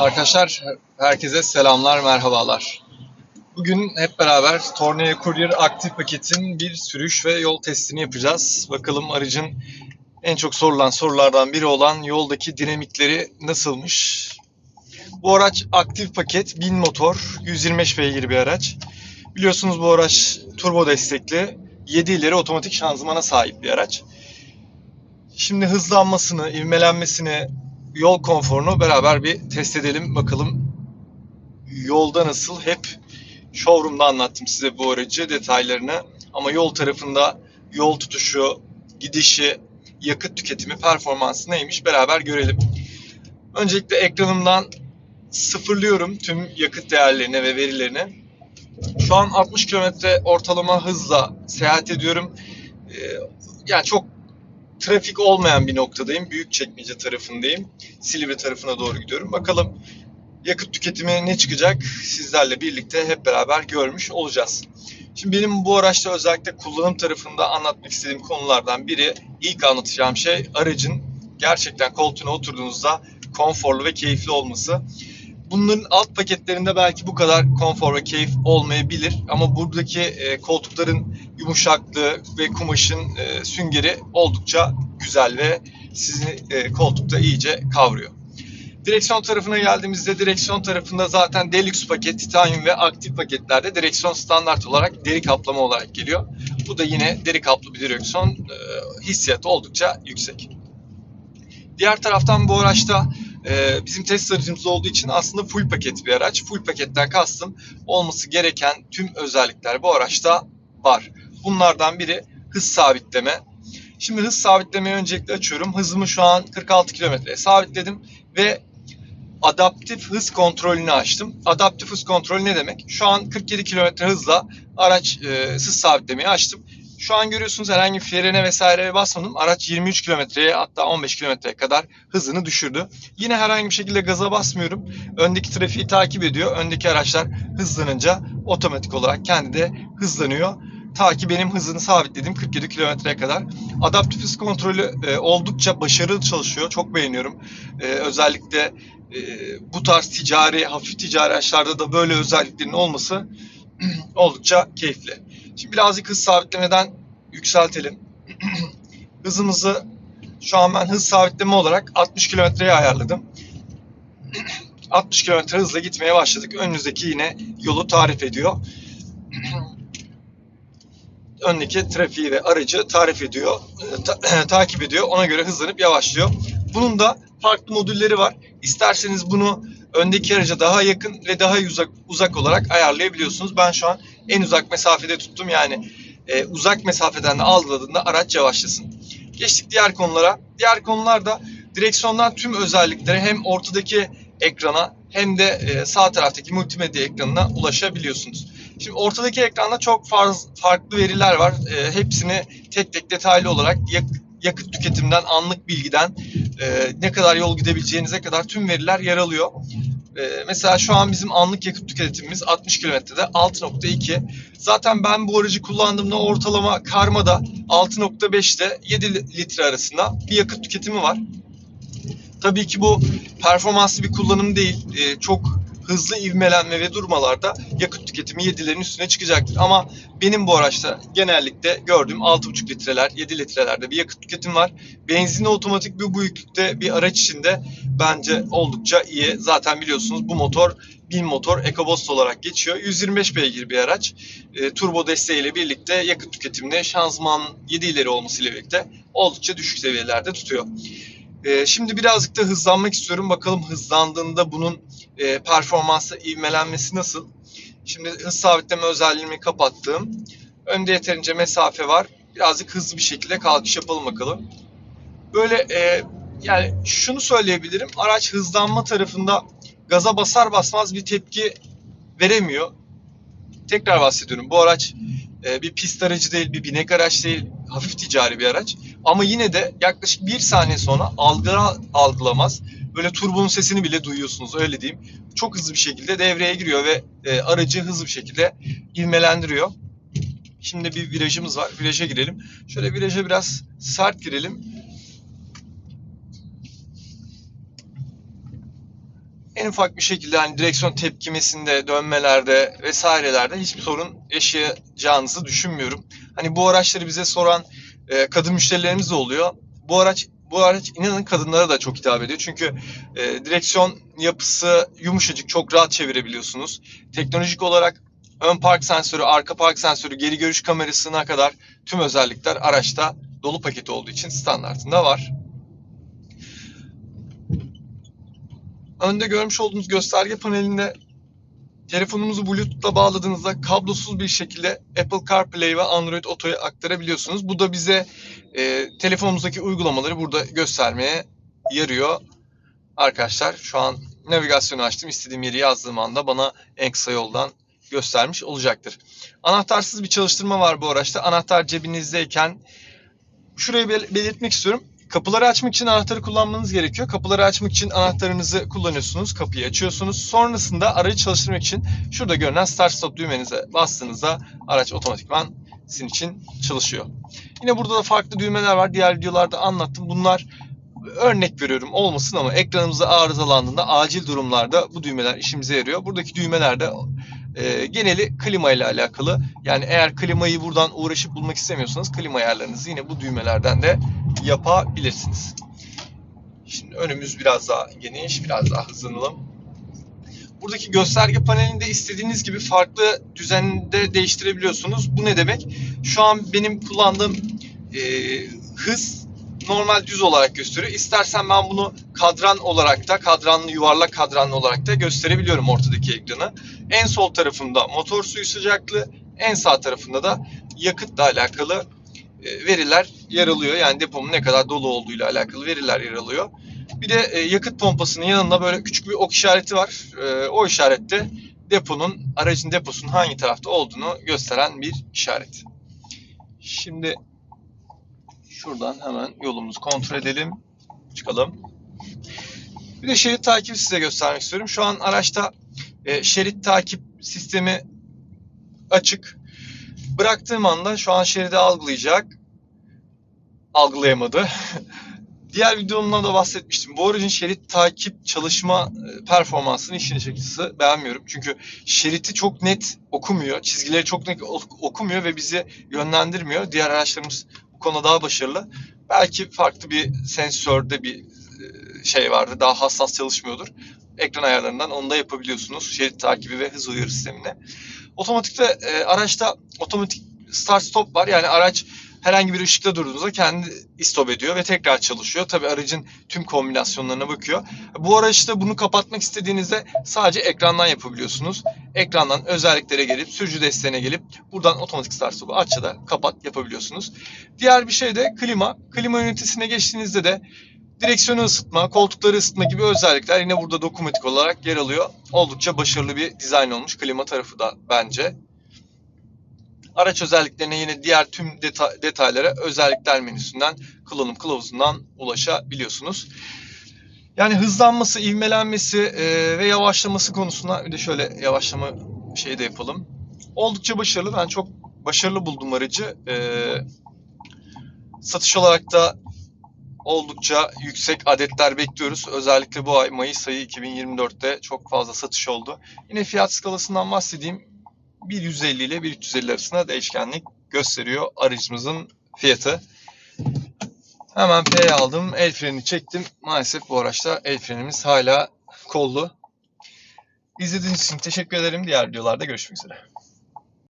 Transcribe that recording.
Arkadaşlar herkese selamlar, merhabalar. Bugün hep beraber Tornado Courier aktif paketin bir sürüş ve yol testini yapacağız. Bakalım aracın en çok sorulan sorulardan biri olan yoldaki dinamikleri nasılmış? Bu araç aktif paket 1000 motor, 125 beygir bir araç. Biliyorsunuz bu araç turbo destekli, 7 ileri otomatik şanzımana sahip bir araç. Şimdi hızlanmasını, ivmelenmesini, yol konforunu beraber bir test edelim. Bakalım yolda nasıl? Hep showroom'da anlattım size bu aracı detaylarını. Ama yol tarafında yol tutuşu, gidişi, yakıt tüketimi, performansı neymiş beraber görelim. Öncelikle ekranımdan sıfırlıyorum tüm yakıt değerlerini ve verilerini. Şu an 60 km ortalama hızla seyahat ediyorum. Ee, yani çok trafik olmayan bir noktadayım. Büyükçekmece tarafındayım. Silivri tarafına doğru gidiyorum. Bakalım yakıt tüketimi ne çıkacak sizlerle birlikte hep beraber görmüş olacağız. Şimdi benim bu araçta özellikle kullanım tarafında anlatmak istediğim konulardan biri ilk anlatacağım şey aracın gerçekten koltuğuna oturduğunuzda konforlu ve keyifli olması. Bunların alt paketlerinde belki bu kadar konfor ve keyif olmayabilir ama buradaki e, koltukların yumuşaklığı ve kumaşın e, süngeri oldukça güzel ve sizi e, koltukta iyice kavruyor. Direksiyon tarafına geldiğimizde direksiyon tarafında zaten Deluxe paket, titanyum ve aktif paketlerde direksiyon standart olarak deri kaplama olarak geliyor. Bu da yine deri kaplı bir direksiyon e, hissiyatı oldukça yüksek. Diğer taraftan bu araçta e, bizim test aracımız olduğu için aslında full paket bir araç. Full paketten kastım olması gereken tüm özellikler bu araçta var. Bunlardan biri hız sabitleme. Şimdi hız sabitlemeyi öncelikle açıyorum. Hızımı şu an 46 kilometreye sabitledim ve adaptif hız kontrolünü açtım. Adaptif hız kontrolü ne demek? Şu an 47 kilometre hızla araç e, hız sabitlemeyi açtım. Şu an görüyorsunuz herhangi bir frene vesaire basmadım. Araç 23 kilometreye hatta 15 kilometreye kadar hızını düşürdü. Yine herhangi bir şekilde gaza basmıyorum. Öndeki trafiği takip ediyor. Öndeki araçlar hızlanınca otomatik olarak kendi de hızlanıyor. Ta ki benim hızını sabitlediğim 47 kilometreye kadar. Adaptif hız kontrolü e, oldukça başarılı çalışıyor. Çok beğeniyorum. E, özellikle e, bu tarz ticari, hafif ticari araçlarda da böyle özelliklerin olması oldukça keyifli. Şimdi birazcık hız sabitlemeden yükseltelim. Hızımızı şu an ben hız sabitleme olarak 60 kilometreye ayarladım. 60 kilometre hızla gitmeye başladık. Önünüzdeki yine yolu tarif ediyor. Öndeki trafiği ve aracı tarif ediyor, ta- takip ediyor. Ona göre hızlanıp yavaşlıyor. Bunun da farklı modülleri var. İsterseniz bunu öndeki araca daha yakın ve daha uzak uzak olarak ayarlayabiliyorsunuz. Ben şu an en uzak mesafede tuttum. Yani e, uzak mesafeden de algıladığında araç yavaşlasın. Geçtik diğer konulara. Diğer konularda direksiyondan tüm özelliklere hem ortadaki ekrana hem de e, sağ taraftaki multimedya ekranına ulaşabiliyorsunuz. Şimdi ortadaki ekranda çok farz, farklı veriler var. E, hepsini tek tek detaylı olarak yak, yakıt tüketimden, anlık bilgiden e, ne kadar yol gidebileceğinize kadar tüm veriler yer alıyor. E, mesela şu an bizim anlık yakıt tüketimimiz 60 kilometrede 6.2. Zaten ben bu aracı kullandığımda ortalama karmada 6.5 ile 7 litre arasında bir yakıt tüketimi var. Tabii ki bu performanslı bir kullanım değil. E, çok hızlı ivmelenme ve durmalarda yakıt tüketimi 7'lerin üstüne çıkacaktır. Ama benim bu araçta genellikle gördüğüm 6,5 litreler, 7 litrelerde bir yakıt tüketimi var. Benzinli otomatik bir büyüklükte bir araç içinde bence oldukça iyi. Zaten biliyorsunuz bu motor 1000 motor EcoBoost olarak geçiyor. 125 beygir bir araç. E, turbo desteğiyle birlikte yakıt tüketimini şanzıman 7 ileri olmasıyla birlikte oldukça düşük seviyelerde tutuyor. E, şimdi birazcık da hızlanmak istiyorum. Bakalım hızlandığında bunun e, performansı, ivmelenmesi nasıl? Şimdi hız sabitleme özelliğimi kapattım. Önde yeterince mesafe var. Birazcık hızlı bir şekilde kalkış yapalım bakalım. Böyle e, yani şunu söyleyebilirim. Araç hızlanma tarafında gaza basar basmaz bir tepki veremiyor. Tekrar bahsediyorum. Bu araç e, bir pist aracı değil, bir binek araç değil, hafif ticari bir araç. Ama yine de yaklaşık bir saniye sonra algıla, algılamaz. Böyle turbonun sesini bile duyuyorsunuz öyle diyeyim. Çok hızlı bir şekilde devreye giriyor ve e, aracı hızlı bir şekilde ivmelendiriyor. Şimdi bir virajımız var. Viraja girelim. Şöyle viraja biraz sert girelim. En ufak bir şekilde hani direksiyon tepkimesinde, dönmelerde vesairelerde hiçbir sorun yaşayacağınızı düşünmüyorum. Hani bu araçları bize soran e, kadın müşterilerimiz de oluyor. Bu araç bu araç inanın kadınlara da çok hitap ediyor. Çünkü e, direksiyon yapısı yumuşacık, çok rahat çevirebiliyorsunuz. Teknolojik olarak ön park sensörü, arka park sensörü, geri görüş kamerasına kadar tüm özellikler araçta dolu paket olduğu için standartında var. Önde görmüş olduğunuz gösterge panelinde telefonunuzu Bluetooth'la bağladığınızda kablosuz bir şekilde Apple CarPlay ve Android Auto'ya aktarabiliyorsunuz. Bu da bize e, telefonumuzdaki uygulamaları burada göstermeye yarıyor. Arkadaşlar şu an navigasyonu açtım. İstediğim yeri yazdığım anda bana en kısa yoldan göstermiş olacaktır. Anahtarsız bir çalıştırma var bu araçta. Anahtar cebinizdeyken şurayı bel- belirtmek istiyorum. Kapıları açmak için anahtarı kullanmanız gerekiyor. Kapıları açmak için anahtarınızı kullanıyorsunuz. Kapıyı açıyorsunuz. Sonrasında aracı çalıştırmak için şurada görünen start stop düğmenize bastığınızda araç otomatikman sizin için çalışıyor. Yine burada da farklı düğmeler var. Diğer videolarda anlattım. Bunlar örnek veriyorum olmasın ama ekranımızda arızalandığında acil durumlarda bu düğmeler işimize yarıyor. Buradaki düğmeler de e, geneli klima ile alakalı. Yani eğer klimayı buradan uğraşıp bulmak istemiyorsanız klima ayarlarınızı yine bu düğmelerden de yapabilirsiniz. Şimdi önümüz biraz daha geniş, biraz daha hızlanalım. Buradaki gösterge panelinde istediğiniz gibi farklı düzende değiştirebiliyorsunuz. Bu ne demek? Şu an benim kullandığım e, hız normal düz olarak gösteriyor. İstersen ben bunu kadran olarak da, kadranlı yuvarlak kadranlı olarak da gösterebiliyorum ortadaki ekranı. En sol tarafında motor suyu sıcaklığı, en sağ tarafında da yakıtla alakalı veriler yer alıyor. Yani depomun ne kadar dolu olduğuyla alakalı veriler yer alıyor. Bir de e, yakıt pompasının yanında böyle küçük bir ok işareti var. E, o işarette deponun, aracın deposunun hangi tarafta olduğunu gösteren bir işaret. Şimdi şuradan hemen yolumuzu kontrol edelim. Çıkalım. Bir de şerit takibi size göstermek istiyorum. Şu an araçta e, şerit takip sistemi açık. Bıraktığım anda şu an şeridi algılayacak. Algılayamadı. Diğer videomda da bahsetmiştim. Bu aracın şerit takip çalışma e, performansını işin açıkçası beğenmiyorum. Çünkü şeriti çok net okumuyor. Çizgileri çok net ok- okumuyor ve bizi yönlendirmiyor. Diğer araçlarımız bu konuda daha başarılı. Belki farklı bir sensörde bir e, şey vardı. Daha hassas çalışmıyordur. Ekran ayarlarından onu da yapabiliyorsunuz. Şerit takibi ve hız uyarı sistemine. Otomatikte e, araçta otomatik start stop var. Yani araç herhangi bir ışıkta durduğunuzda kendi istop ediyor ve tekrar çalışıyor. Tabi aracın tüm kombinasyonlarına bakıyor. Bu araçta bunu kapatmak istediğinizde sadece ekrandan yapabiliyorsunuz. Ekrandan özelliklere gelip sürücü desteğine gelip buradan otomatik start stop'u aç ya da kapat yapabiliyorsunuz. Diğer bir şey de klima. Klima ünitesine geçtiğinizde de direksiyonu ısıtma, koltukları ısıtma gibi özellikler yine burada dokunmatik olarak yer alıyor. Oldukça başarılı bir dizayn olmuş klima tarafı da bence. Araç özelliklerine yine diğer tüm deta- detaylara özellikler menüsünden, kullanım kılavuzundan ulaşabiliyorsunuz. Yani hızlanması, ivmelenmesi e, ve yavaşlaması konusunda bir de şöyle yavaşlama şeyi de yapalım. Oldukça başarılı. Ben çok başarılı buldum aracı. E, satış olarak da oldukça yüksek adetler bekliyoruz. Özellikle bu ay Mayıs ayı 2024'te çok fazla satış oldu. Yine fiyat skalasından bahsedeyim. 1.150 ile 1.350 arasında değişkenlik gösteriyor aracımızın fiyatı. Hemen P'ye aldım. El freni çektim. Maalesef bu araçta el frenimiz hala kollu. İzlediğiniz için teşekkür ederim. Diğer videolarda görüşmek üzere.